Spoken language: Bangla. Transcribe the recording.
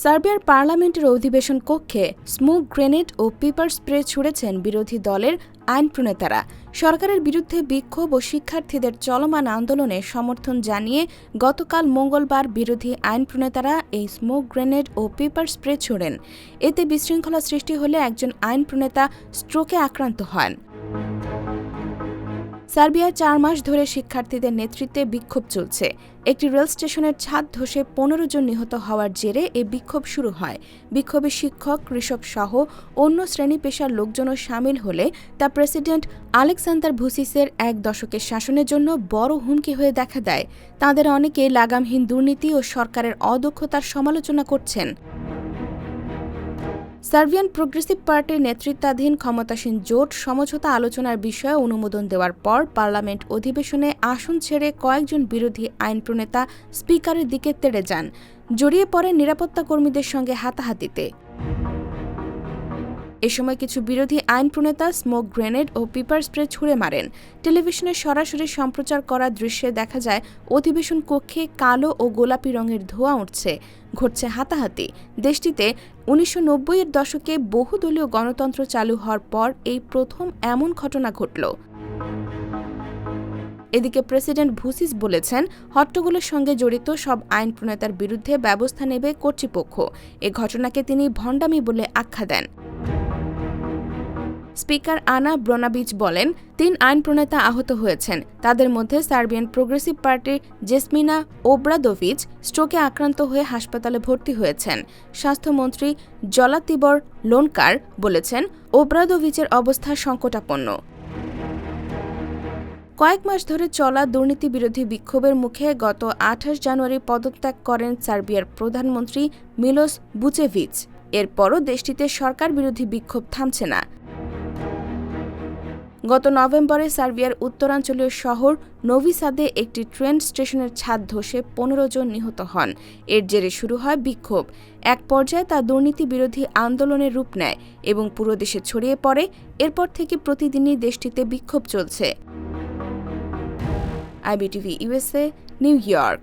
সার্বিয়ার পার্লামেন্টের অধিবেশন কক্ষে স্মোক গ্রেনেড ও পেপার স্প্রে ছুড়েছেন বিরোধী দলের আইন প্রণেতারা। সরকারের বিরুদ্ধে বিক্ষোভ ও শিক্ষার্থীদের চলমান আন্দোলনে সমর্থন জানিয়ে গতকাল মঙ্গলবার বিরোধী আইন প্রণেতারা এই স্মোক গ্রেনেড ও পেপার স্প্রে ছোড়েন। এতে বিশৃঙ্খলা সৃষ্টি হলে একজন আইন প্রণেতা স্ট্রোকে আক্রান্ত হন। সার্বিয়ায় চার মাস ধরে শিক্ষার্থীদের নেতৃত্বে বিক্ষোভ চলছে। একটি রেল স্টেশনের ছাদ ধসে পনেরো জন নিহত হওয়ার জেরে এই বিক্ষোভ শুরু হয়। বিক্ষোভে শিক্ষক, কৃষক সহ অন্য শ্রেণি পেশার লোকজনও সামিল হলে তা প্রেসিডেন্ট আলেকসান্দার ভুসিসের এক দশকের শাসনের জন্য বড় হুমকি হয়ে দেখা দেয়। তাদের অনেকে লাগামহীন দুর্নীতি ও সরকারের অদক্ষতার সমালোচনা করছেন। সার্বিয়ান প্রোগ্রেসিভ পার্টির নেতৃত্বাধীন ক্ষমতাসীন জোট সমঝোতা আলোচনার বিষয়ে অনুমোদন দেওয়ার পর পার্লামেন্ট অধিবেশনে আসন ছেড়ে কয়েকজন বিরোধী আইন প্রণেতা স্পিকারের দিকে তেড়ে যান। জড়িয়ে পড়ে নিরাপত্তা কর্মীদের সঙ্গে হাতাহাতিতে। এ সময় কিছু বিরোধী আইন প্রণেতা স্মোক গ্রেনেড ও পিপার স্প্রে ছুড়ে মারেন। টেলিভিশনে সরাসরি সম্প্রচার করা দৃশ্যে দেখা যায়, অধিবেশন কক্ষে কালো ও গোলাপি রঙের ধোঁয়া উঠছে। ঘটছে হাতাহাতি। দেশটিতে উনিশশো এর দশকে বহুদলীয় গণতন্ত্র চালু হওয়ার পর এই প্রথম এমন ঘটনা ঘটল। এদিকে প্রেসিডেন্ট ভুসিস বলেছেন, হট্টগোলের সঙ্গে জড়িত সব আইন প্রণেতার বিরুদ্ধে ব্যবস্থা নেবে কর্তৃপক্ষ। এ ঘটনাকে তিনি ভণ্ডামি বলে আখ্যা দেন। স্পিকার আনা ব্রোনাবিচ বলেন, তিন আইন প্রণেতা আহত হয়েছেন। তাদের মধ্যে সার্বিয়ান প্রোগ্রেসিভ পার্টির জেসমিনা ওব্রাদোভিচ স্ট্রোকে আক্রান্ত হয়ে হাসপাতালে ভর্তি হয়েছেন। স্বাস্থ্যমন্ত্রী জলাতিবর লোনকার বলেছেন, ওব্রাদোভিচের অবস্থা সংকটাপন্ন। কয়েক মাস ধরে চলা দুর্নীতি বিরোধী বিক্ষোভের মুখে গত আঠাশ জানুয়ারি পদত্যাগ করেন সার্বিয়ার প্রধানমন্ত্রী মিলোস বুচেভিচ। এরপরও দেশটিতে সরকার বিরোধী বিক্ষোভ থামছে না। গত নভেম্বরে সার্বিয়ার উত্তরাঞ্চলীয় শহর নোভিসাদে একটি ট্রেন স্টেশনের ছাদ ধসে পনেরো জন নিহত হন। এর জেরে শুরু হয় বিক্ষোভ। এক পর্যায়ে তা দুর্নীতি বিরোধী আন্দোলনের রূপ নেয় এবং পুরো দেশে ছড়িয়ে পড়ে। এরপর থেকে প্রতিদিনই দেশটিতে বিক্ষোভ চলছে। IBTV USA New York.